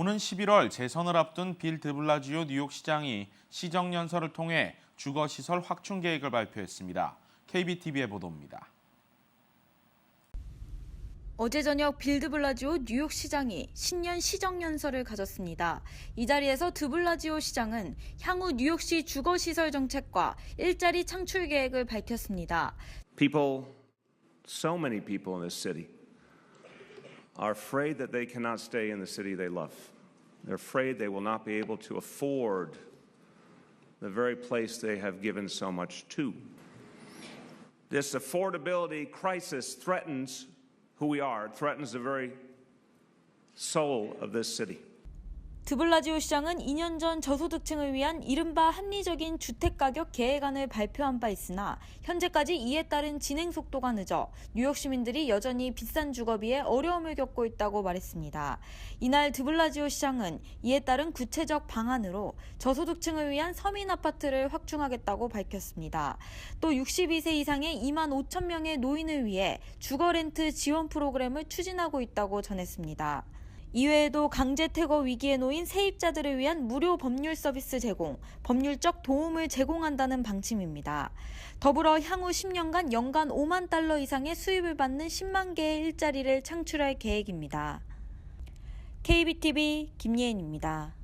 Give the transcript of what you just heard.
오는 11월 재선을 앞둔 빌 드블라지오 뉴욕 시장이 시정 연설을 통해 주거 시설 확충 계획을 발표했습니다. KBTV의 보도입니다. 어제 저녁 빌 드블라지오 뉴욕 시장이 신년 시정 연설을 가졌습니다. 이 자리에서 드블라지오 시장은 향후 뉴욕시 주거 시설 정책과 일자리 창출 계획을 밝혔습니다. People, so many people in this city, are afraid that they cannot stay in the city they love. They're afraid they will not be able to afford the very place they have given so much to. This affordability crisis threatens who we are, it threatens the very soul of this city. 드블라지오 시장은 2년 전 저소득층을 위한 이른바 합리적인 주택가격 계획안을 발표한 바 있으나 현재까지 이에 따른 진행 속도가 늦어 뉴욕 시민들이 여전히 비싼 주거비에 어려움을 겪고 있다고 말했습니다. 이날 드블라지오 시장은 이에 따른 구체적 방안으로 저소득층을 위한 서민 아파트를 확충하겠다고 밝혔습니다. 또 62세 이상의 2만 5천 명의 노인을 위해 주거 렌트 지원 프로그램을 추진하고 있다고 전했습니다. 이외에도 강제 퇴거 위기에 놓인 세입자들을 위한 무료 법률 서비스 제공, 법률적 도움을 제공한다는 방침입니다. 더불어 향후 10년간 연간 5만 달러 이상의 수입을 받는 10만 개의 일자리를 창출할 계획입니다. KBTV 김예은입니다.